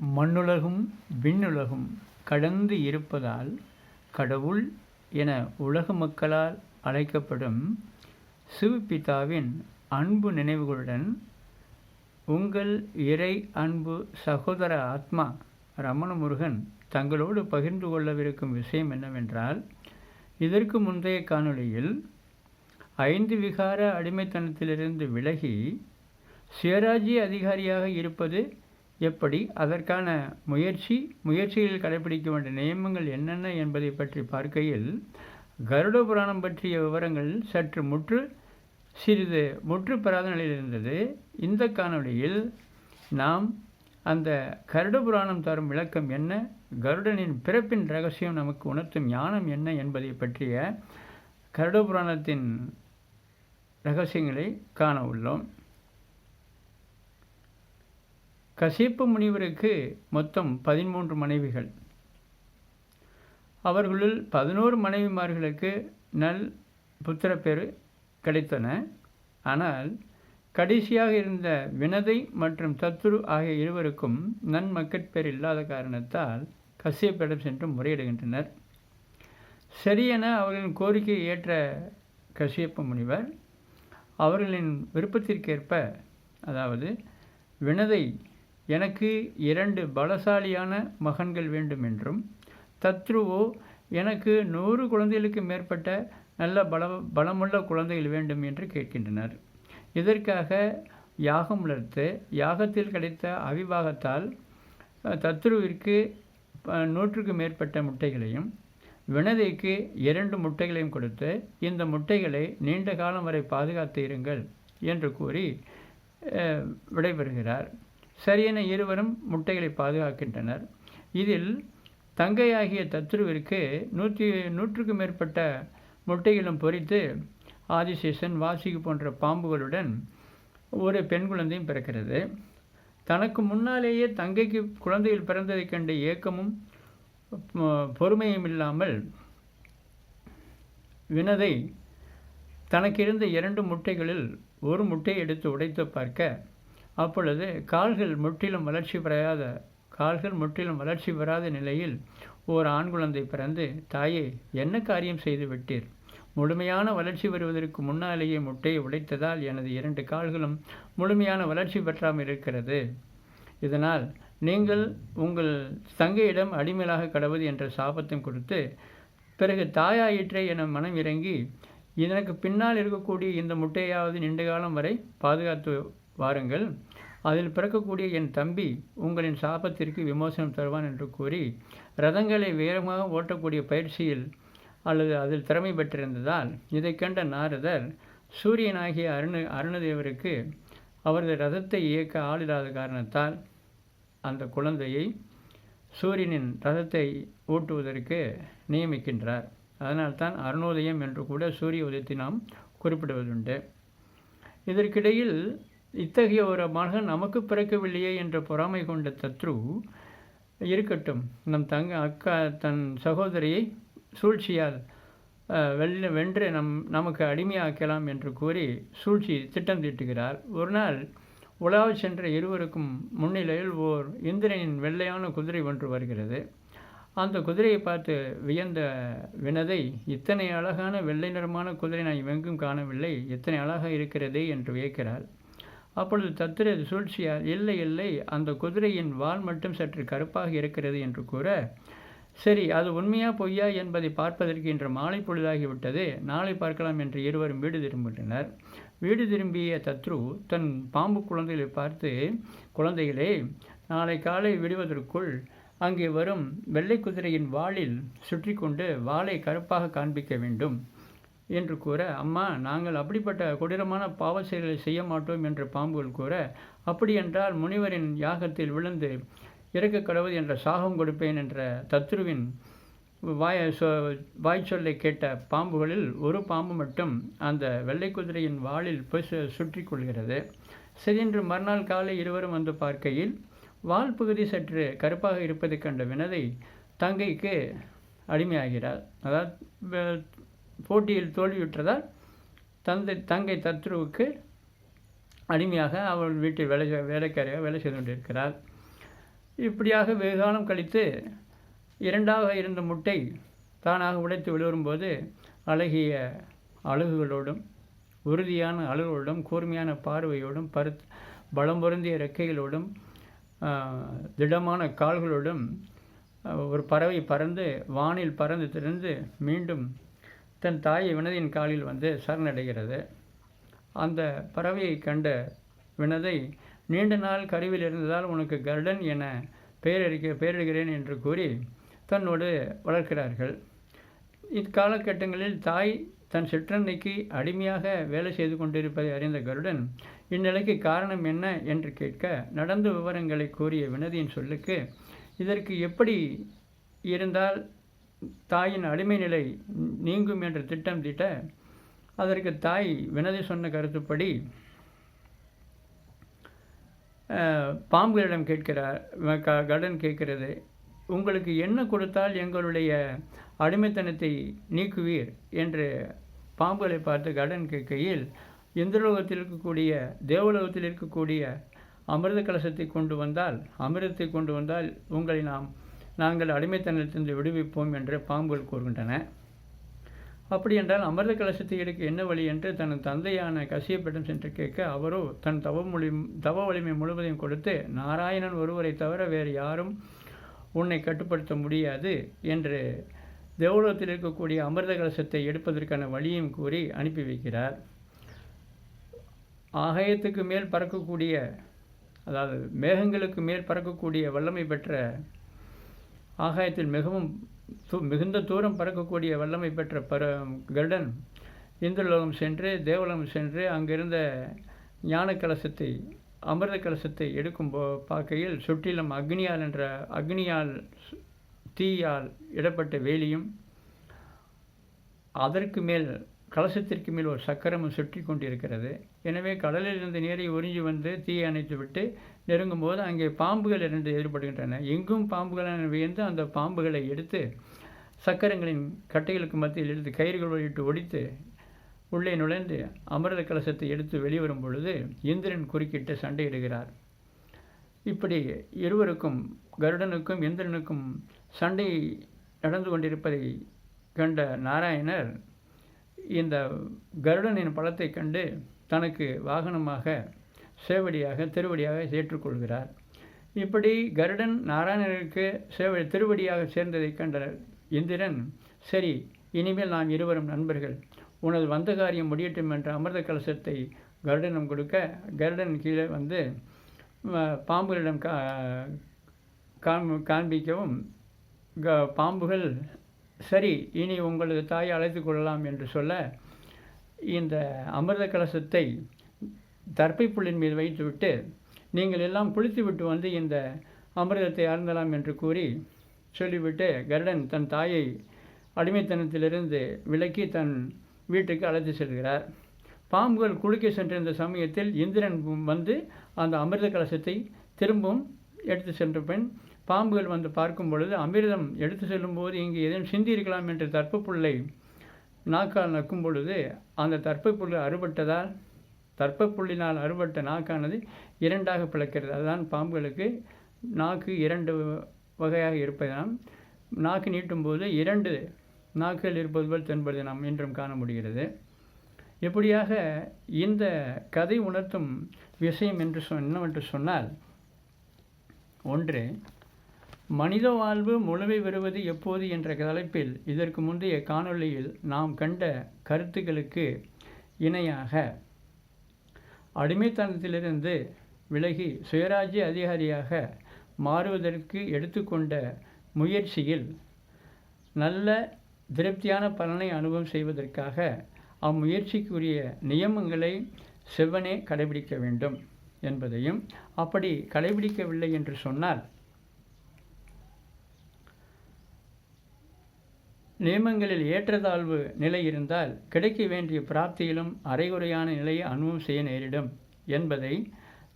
மண்ணுலகும் விண்ணுலகும் கடந்து இருப்பதால் கடவுள் என உலக மக்களால் அழைக்கப்படும் சிவபிதாவின் அன்பு நினைவுகளுடன் உங்கள் இறை அன்பு சகோதர ஆத்மா ரமணமுருகன் தங்களோடு பகிர்ந்து கொள்ளவிருக்கும் விஷயம் என்னவென்றால் இதற்கு முந்தைய காணொளியில் ஐந்து விகார அடிமைத்தனத்திலிருந்து விலகி சுயராஜ்ய அதிகாரியாக இருப்பது எப்படி அதற்கான முயற்சி முயற்சியில் கடைபிடிக்க வேண்டிய நியமங்கள் என்னென்ன என்பதை பற்றி பார்க்கையில் கருட புராணம் பற்றிய விவரங்கள் சற்று முற்று சிறிது முற்று பெறாத நிலையில் இருந்தது. இந்த காணொளியில் நாம் அந்த கருட புராணம் தரும் விளக்கம் என்ன கருடனின் பிறப்பின் ரகசியம் நமக்கு உணர்த்தும் ஞானம் என்ன என்பதை பற்றிய கருட புராணத்தின் ரகசியங்களை காண உள்ளோம். கசிப்பு முனிவருக்கு மொத்தம் பதிமூன்று மனைவிகள். அவர்களுள் பதினோரு மனைவிமார்களுக்கு நல் புத்திரப்பேறு கிடைத்தன. ஆனால் கடைசியாக இருந்த வினதை மற்றும் தத்துரு ஆகிய இருவருக்கும் நன்மக்கட்பேர் இல்லாத காரணத்தால் கசியப்பிடம் சென்று முறையிடுகின்றனர். சரியென அவர்களின் கோரிக்கையை ஏற்ற கசியப்ப முனிவர் அவர்களின் விருப்பத்திற்கேற்ப அதாவது வினதை எனக்கு இரண்டு பலசாலியான மகன்கள் வேண்டும் என்றும் தத்ருவோ எனக்கு நூறு குழந்தைகளுக்கு மேற்பட்ட நல்ல பல பலமுள்ள குழந்தைகள் வேண்டும் என்று கேட்கின்றனர். இதற்காக யாகம் வளர்த்து யாகத்தில் கிடைத்த அவிவாகத்தால் தத்ருவிற்கு நூற்றுக்கு மேற்பட்ட முட்டைகளையும் வினதைக்கு இரண்டு முட்டைகளையும் கொடுத்து இந்த முட்டைகளை நீண்ட காலம் வரை பாதுகாத்து இருங்கள் என்று கூறி விடைபெறுகிறார். சரியென இருவரும் முட்டைகளை பாதுகாக்கின்றனர். இதில் தங்கையாகிய தத்ருவிற்கு நூற்றி நூற்றுக்கும் மேற்பட்ட முட்டைகளும் பொறித்து ஆதிசேஷன் வாசிக்கு போன்ற பாம்புகளுடன் ஒரு பெண் குழந்தையும் பிறக்கிறது. தனக்கு முன்னாலேயே தங்கைக்கு குழந்தைகள் பிறந்ததைக் கண்ட ஏக்கமும் பொறுமையும் இல்லாமல் வினதை தனக்கிருந்த இரண்டு முட்டைகளில் ஒரு முட்டையை எடுத்து உடைத்து பார்க்க அப்பொழுது கால்கள் முற்றிலும் வளர்ச்சி பெறாத கால்கள் முற்றிலும் வளர்ச்சி பெறாத நிலையில் ஓர் ஆண் குழந்தை பிறந்து தாயே என்ன காரியம் செய்து விட்டீர்? முழுமையான வளர்ச்சி வருவதற்கு முன்னாலேயே முட்டையை உடைத்ததால் எனது இரண்டு கால்களும் முழுமையான வளர்ச்சி பெற்றாமல் இருக்கிறது. இதனால் நீங்கள் உங்கள் தங்கையிடம் அடிமையாக கடவுது என்ற சாபத்தையும் கொடுத்து பிறகு தாயாயிற்றே என மனம் இறங்கி எனக்கு பின்னால் இருக்கக்கூடிய இந்த முட்டையாவது நீண்ட காலம் வரை பாதுகாத்து வாருங்கள். அதில் பிறக்கக்கூடிய என் தம்பி உங்களின் சாபத்திற்கு விமோசனம் தருவான் என்று கூறி ரதங்களை வேகமாக ஓட்டக்கூடிய பயிற்சியில் அல்லது அதில் திறமை பெற்றிருந்ததால் இதை கண்ட நாரதர் சூரியனாகிய அருண அருணதேவருக்கு அவரது ரதத்தை இயக்க ஆளில்லாத காரணத்தால் அந்த குழந்தையை சூரியனின் ரதத்தை ஊட்டுவதற்கு நியமிக்கின்றார். அதனால்தான் அருணோதயம் என்று கூட சூரிய உதயத்தை நாம் குறிப்பிடுவதுண்டு. இதற்கிடையில் இத்தகைய ஒரு மகன் நமக்கு பிறக்கவில்லையே என்ற பொறாமை கொண்ட தத்ரு இருக்கட்டும் நம் தங்க அக்கா தன் சகோதரியை சூழ்ச்சியால் வெல்ல வென்று நம் நமக்கு அடிமையாக்கலாம் என்று கூறி சூழ்ச்சி திட்டம் தீட்டுகிறார் ஒரு நாள் உலாவு சென்ற இருவருக்கும் முன்னிலையில் ஓர் இந்திரனின் வெள்ளையான குதிரை ஒன்று வருகிறது. அந்த குதிரையை பார்த்து வியந்த வினதை இத்தனை அழகான வெள்ளை நிறமான குதிரை நான் எங்கும் காணவில்லை இத்தனை அழகாக இருக்கிறதே என்று வியக்கிறாள். அப்பொழுது தத்திரது சூழ்ச்சியார் இல்லை இல்லை அந்த குதிரையின் வால் மட்டும் சற்று கருப்பாக இருக்கிறது என்று கூற சரி அது உண்மையா பொய்யா என்பதை பார்ப்பதற்கு இன்று மாலை பொழுதாகிவிட்டது. நாளை பார்க்கலாம் என்று இருவரும் வீடு திரும்பினர் வீடு திரும்பிய தத்ரு தன் பாம்பு குழந்தைகளை பார்த்து குழந்தைகளே நாளை காலை விடுவதற்குள் அங்கே வரும் வெள்ளை குதிரையின் வாளில் சுற்றி கொண்டு வாளை கருப்பாக காண்பிக்க வேண்டும். என்று கூற அம்மா நாங்கள் அப்படிப்பட்ட கொடூரமான பாவ செயல்களை செய்ய மாட்டோம் என்று பாம்புகள் கூற அப்படியென்றால் முனிவரின் யாகத்தில் விழுந்து இறக்க கடவுள் என்ற சாகம் கொடுப்பேன் என்ற தத்ருவின் வாய சொ வாய் சொல்லை கேட்ட பாம்புகளில் ஒரு பாம்பு மட்டும் அந்த வெள்ளை குதிரையின் வாளில் போய் சுற்றி கொள்கிறது. சரியென்று மறுநாள் காலை இருவரும் வந்து பார்க்கையில் வால் பகுதி சற்று கருப்பாக இருப்பதை கண்ட வினதை தங்கைக்கு அடிமையாகிறார். அதாவது போட்டியில் தோல்வியுற்றதால் தந்தை தங்கை தத்ருவுக்கு அடிமையாக அவள் வீட்டில் வேலை வேலைக்காரியாக வேலை செய்து கொண்டிருக்கிறார் இப்படியாக வெகு காலம் கழித்து இரண்டாக இருந்த முட்டை தானாக உடைத்து வெளிவரும்போது அழகிய அழகுகளோடும் உறுதியான அழகுகளோடும் கூர்மையான பார்வையோடும் பருத் பலம் பொருந்திய ரெக்கைகளோடும் திடமான கால்களோடும் ஒரு பறவை பறந்து வானில் பறந்து திறந்து மீண்டும் தன் தாயை வினதியின் காலில் வந்து சரணடைகிறது. அந்த பறவையை கண்ட வினதை நீண்ட நாள் கருவில் இருந்ததால் உனக்கு கருடன் என பெயரடிக்க பெயரிடுகிறேன் என்று கூறி தன்னோடு வளர்க்கிறார்கள். இக்காலகட்டங்களில் தாய் தன் சிற்றன்னைக்கு அடிமையாக வேலை செய்து கொண்டிருப்பதை அறிந்த கருடன் இந்நிலைக்கு காரணம் என்ன? என்று கேட்க நடந்த விவரங்களை கூறிய வினதியின் சொல்லுக்கு இதற்கு எப்படி இருந்தால் தாயின் அடிமை நிலை நீங்கும் என்று திட்டம் தீட்ட அதற்கு தாய் வினதி சொன்ன கருத்துப்படி பாம்புகளிடம் கேட்கிறார் கடன் கேட்கிறது. உங்களுக்கு என்ன கொடுத்தால் எங்களுடைய அடிமைத்தனத்தை நீக்குவீர்? என்று பாம்புகளை பார்த்து கடன் கேட்கையில் இந்திரலோகத்தில் இருக்கக்கூடிய தேவலோகத்தில் இருக்கக்கூடிய அமிர்த கலசத்தை கொண்டு வந்தால் அமிர்தத்தை கொண்டு வந்தால் உங்களை நாம் நாங்கள் அடிமைத்தனத்திலிருந்து விடுவிப்போம் என்று பாம்புகள் கூறுகின்றன. அப்படி என்றால் அமிர்த கலசத்தை எடுக்க என்ன வழி என்று தன் தந்தையான கசியப்பிடம் சென்று கேட்க அவரோ தன் தவ மொழி தவ வலிமை முழுவதையும் கொடுத்து நாராயணன் ஒருவரை தவிர வேறு யாரும் உன்னை கட்டுப்படுத்த முடியாது என்று தேவலோகத்தில் இருக்கக்கூடிய அமிர்த கலசத்தை எடுப்பதற்கான வழியும் கூறி அனுப்பி வைக்கிறார். ஆகாயத்துக்கு மேல் பறக்கக்கூடிய அதாவது மேகங்களுக்கு மேல் பறக்கக்கூடிய வல்லமை பெற்ற ஆகாயத்தில் மிகவும் மிகுந்த தூரம் பறக்கக்கூடிய வல்லமை பெற்ற பர கருடன். இந்திரலோகம் சென்று தேவலோகம் சென்று அங்கிருந்த ஞான கலசத்தை அமிர்த கலசத்தை எடுக்கும் போ பார்க்கையில் சுற்றிலும் அக்னியால் என்ற அக்னியால் தீயால் இடப்பட்ட வேலியும் அதற்கு மேல் கலசத்திற்கு மேல் ஒரு சக்கரமும் சுற்றி கொண்டிருக்கிறது. எனவே கடலிலிருந்து நீரை உறிஞ்சி வந்து தீயை அணைத்து விட்டு நெருங்கும் போது அங்கே பாம்புகள் இரண்டு ஏற்படுகின்றன. எங்கும் பாம்புகள் வியந்து அந்த பாம்புகளை எடுத்து சக்கரங்களின் கட்டைகளுக்கு மத்தியில் எடுத்து கயிறுகள் வழிட்டு ஒடித்து உள்ளே நுழைந்து அமிர்த கலசத்தை எடுத்து வெளிவரும் பொழுது இந்திரன் குறுக்கிட்டு சண்டையிடுகிறார். இப்படி இருவருக்கும் கருடனுக்கும் இந்திரனுக்கும் சண்டை நடந்து கொண்டிருப்பதை கண்ட நாராயணர் இந்த கருடனின் பழத்தை கண்டு தனக்கு வாகனமாக சேவடியாக திருவடியாக ஏற்றுக்கொள்கிறார். இப்படி கருடன் நாராயணருக்கு சேவ திருவடியாக சேர்ந்ததை கண்ட இந்திரன் சரி இனிமேல் நாம் இருவரும் நண்பர்கள். உனது வந்த காரியம் முடியட்டும் என்ற அமிர்த கலசத்தை கருடனம் கொடுக்க கருடன் கீழே வந்து பாம்புகளிடம் கா காண்பிக்கவும். க பாம்புகள் சரி இனி உங்களது தாயை அழைத்து கொள்ளலாம் என்று சொல்ல இந்த அமிர்த கலசத்தை தர்ப்பை புள்ளின் மீது வைத்துவிட்டு நீங்கள் எல்லாம் குளித்து விட்டு வந்து இந்த அமிர்தத்தை அருந்தலாம் என்று கூறி சொல்லிவிட்டு கருடன் தன் தாயை அடிமைத்தனத்திலிருந்து விலக்கி தன் வீட்டுக்கு அழைத்து செல்கிறார். பாம்புகள் குளிக்க சென்றிருந்த சமயத்தில் இந்திரன் வந்து அந்த அமிர்த கலசத்தை திரும்பவும் எடுத்து சென்ற பெண் பாம்புகள் வந்து பார்க்கும் பொழுது அமிர்தம் எடுத்து செல்லும்போது இங்கே எதுவும் சிந்தியிருக்கலாம் என்று தற்ப புல்லை நாக்கால் நக்கும் பொழுது அந்த தற்பை புல் அறுபட்டதால் தர்ப்பப்புள்ளினால் புள்ளினால் அறுபட்ட நாக்கானது இரண்டாக பிளக்கிறது. அதுதான் பாம்புகளுக்கு நாக்கு இரண்டு வகையாக இருப்பதாம் நாக்கு நீட்டும்போது இரண்டு நாக்குகள் இருப்பது போல் தென்பதை நாம் இன்றும் காண முடிகிறது. எப்படியாக இந்த கதை உணர்த்தும் விஷயம் என்று சொ என்னவென்று சொன்னால் ஒன்று மனித வாழ்வு முழுமை பெறுவது எப்போது என்ற தலைப்பில் இதற்கு முந்தைய காணொளியில் நாம் கண்ட கருத்துக்களுக்கு இணையாக அடிமைத்தனத்திலிருந்து விலகி சுயராஜ்ய அதிகாரியாக மாறுவதற்கு எடுத்துக்கொண்ட முயற்சியில் நல்ல திருப்தியான பலனை அனுபவம் செய்வதற்காக அம்முயற்சிக்குரிய நியமங்களை செவ்வனே கடைபிடிக்க வேண்டும் என்பதையும் அப்படி கடைபிடிக்கவில்லை என்று சொன்னால் நியமங்களில் ஏற்றத்தாழ்வு நிலை இருந்தால் கிடைக்க வேண்டிய பிராப்தியிலும் அரைகுறையான நிலையை அனுபவம் செய்ய நேரிடும் என்பதை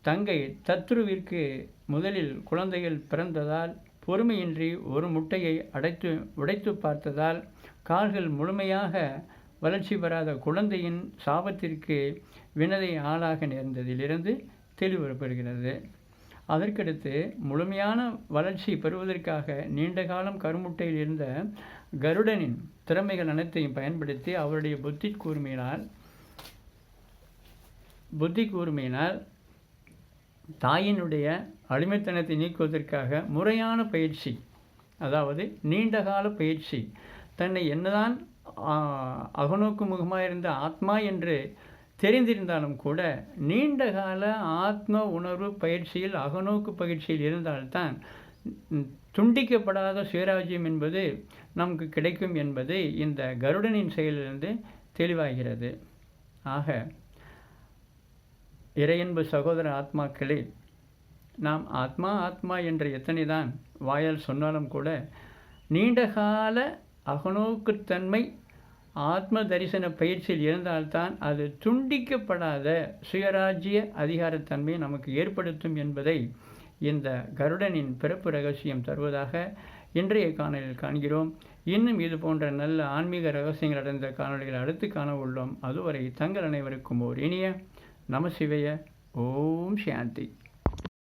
தங்கை தத்ருவிற்கு முதலில் குழந்தைகள் பிறந்ததால் பொறுமையின்றி ஒரு முட்டையை அடைத்து உடைத்து பார்த்ததால் கால்கள் முழுமையாக வளர்ச்சி பெறாத குழந்தையின் சாபத்திற்கு வினதை ஆளாக நேர்ந்ததிலிருந்து தெளிவுபடுகிறது அதற்கடுத்து முழுமையான வளர்ச்சி பெறுவதற்காக நீண்ட காலம் கருமுட்டையில் இருந்த கருடனின் திறமைகள் அனைத்தையும் பயன்படுத்தி அவருடைய புத்தி கூர்மையினால் புத்தி கூர்மையினால் தாயினுடைய அடிமைத்தனத்தை நீக்குவதற்காக முறையான பயிற்சி அதாவது நீண்டகால பயிற்சி தன்னை என்னதான் அகநோக்கு முகமாக இருந்த ஆத்மா என்று தெரிந்திருந்தாலும் கூட நீண்டகால ஆத்ம உணர்வு பயிற்சியில் அகநோக்கு பயிற்சியில் இருந்தால்தான் துண்டிக்கப்படாத சுயராஜ்யம் என்பது நமக்கு கிடைக்கும் என்பது இந்த கருடனின் செயலிலிருந்து தெளிவாகிறது. ஆக இறையன்பு சகோதர ஆத்மாக்களே நாம் ஆத்மா ஆத்மா என்ற எத்தனை தான் வாயால் சொன்னாலும் கூட நீண்டகால அகநோக்குத்தன்மை ஆத்ம தரிசன பயிற்சியில் இருந்தால்தான் அது துண்டிக்கப்படாத சுயராஜ்ய அதிகாரத்தன்மை நமக்கு ஏற்படுத்தும் என்பதை இந்த கருடனின் பிறப்பு ரகசியம் தருவதாக இன்றைய காணொலியில் காண்கிறோம். இன்னும் இது போன்ற நல்ல ஆன்மீக ரகசியங்கள் அடைந்த காணொளிகளை அடுத்து காண உள்ளோம். அதுவரை தங்கள் அனைவருக்கும் ஓர் இனிய நமசிவைய. ஓம் சாந்தி.